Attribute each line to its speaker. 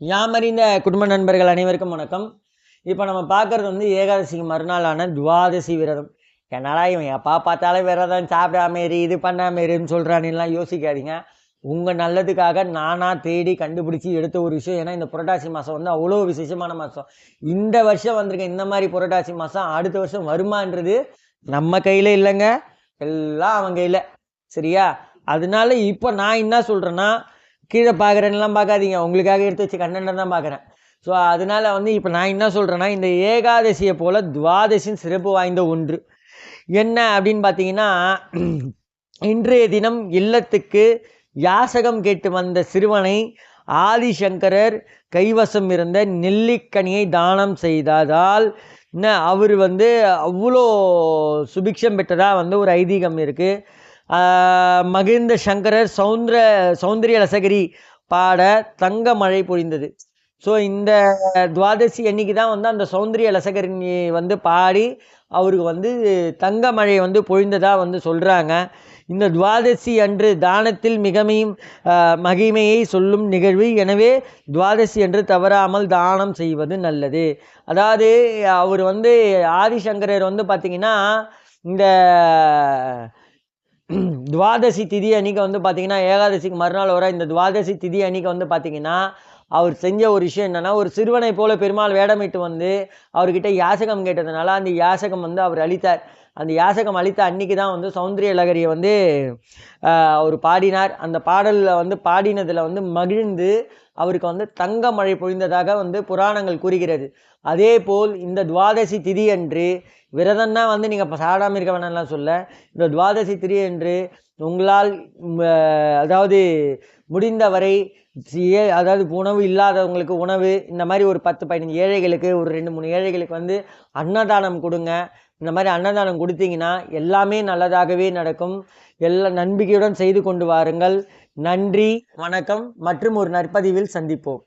Speaker 1: யாமறிந்த குடும்ப நண்பர்கள் அனைவருக்கும் வணக்கம். இப்போ நம்ம பார்க்குறது வந்து ஏகாதசிக்கு மறுநாளான துவாதசி விரதம். என்னால் இவன் எப்பா பார்த்தாலும் விரதம் சாப்பிடாம இரு இது பண்ணாம இருன்னு யோசிக்காதீங்க. உங்கள் நல்லதுக்காக நானாக தேடி கண்டுபிடிச்சி எடுத்த ஒரு விஷயம். ஏன்னா இந்த புரட்டாசி மாதம் வந்து அவ்வளோ விசேஷமான மாதம் இந்த வருஷம் வந்திருக்க இந்த மாதிரி புரட்டாசி மாதம் அடுத்த வருஷம் வருமான்றது நம்ம கையில் இல்லைங்க. எல்லாம் அவன் கையில். சரியா? அதனால இப்போ நான் என்ன சொல்கிறேன்னா கீழே பார்க்குறேன்லாம் பார்க்காதீங்க. உங்களுக்காக எடுத்து வச்சு கண்ணன் தான் பார்க்குறேன் ஸோ அதனால வந்து இப்போ நான் என்ன சொல்கிறேன்னா இந்த ஏகாதசியை போல் துவாதசின் சிறப்பு வாய்ந்த ஒன்று. என்ன அப்படின்னு பார்த்தீங்கன்னா இன்றைய தினம் இல்லத்துக்கு யாசகம் கேட்டு வந்த சிறுவனை ஆதிசங்கரர் கைவசம் இருந்த நெல்லிக்கனியை தானம் செய்ததால் என்ன அவர் வந்து அவ்வளோ சுபிக்ஷம் பெற்றதாக வந்து ஒரு ஐதீகம் இருக்குது மகிழ்ந்த சங்கரர் சௌந்தர சௌந்தரிய ரசகிரி பாட தங்க மழை பொழிந்தது. ஸோ இந்த துவாதசி அன்னைக்கு தான் வந்து அந்த சௌந்தரிய லசகரிணி வந்து பாடி அவருக்கு வந்து தங்க மழை வந்து பொழிந்ததாக வந்து சொல்கிறாங்க இந்த துவாதசி அன்று தானத்தில் மிகமையும் மகிமையை சொல்லும் நிகழ்வு. எனவே துவாதசி அன்று தவறாமல் தானம் செய்வது நல்லது. அதாவது அவர் வந்து ஆதிசங்கரர் வந்து பார்த்திங்கன்னா இந்த துவாதசி திதி அன்றைக்கி வந்து பார்த்திங்கன்னா ஏகாதசிக்கு மறுநாள் வர இந்த துவாதசி திதி அன்றைக்கி வந்து பார்த்திங்கன்னா அவர் செஞ்ச ஒரு விஷயம் என்னென்னா ஒரு சிறுவனை போல பெருமாள் வேடமிட்டு வந்து அவர்கிட்ட யாசகம் கேட்டதுனால அந்த யாசகம் வந்து அவர் அளித்தார் அந்த யாசகம் அளித்த அன்னைக்கு தான் வந்து சௌந்தரிய லகரியை வந்து அவர் பாடினார். அந்த பாடலில் வந்து பாடினதில் வந்து மகிழ்ந்து அவருக்கு வந்து தங்க மழை பொழிந்ததாக வந்து புராணங்கள் கூறுகிறது. அதே போல் இந்த துவாதசி திதி அன்று விரதம்னா வந்து நீங்கள் இப்போ சாடாமல் இருக்க வேணாம்லாம் சொல்ல இந்த துவாதசி திதி அன்று உங்களால் அதாவது முடிந்தவரை அதாவது உணவு இல்லாதவங்களுக்கு உணவு இந்த மாதிரி ஒரு பத்து பதினஞ்சு ஏழைகளுக்கு ஒரு ரெண்டு மூணு ஏழைகளுக்கு வந்து அன்னதானம் கொடுங்க. இந்த மாதிரி அன்னதானம் கொடுத்தீங்கன்னா எல்லாமே நல்லதாகவே நடக்கும். எல்லா நம்பிக்கையுடன் செய்து கொண்டு வாருங்கள். நன்றி வணக்கம் மற்றும் ஒரு நற்பதிவில் சந்திப்போம்.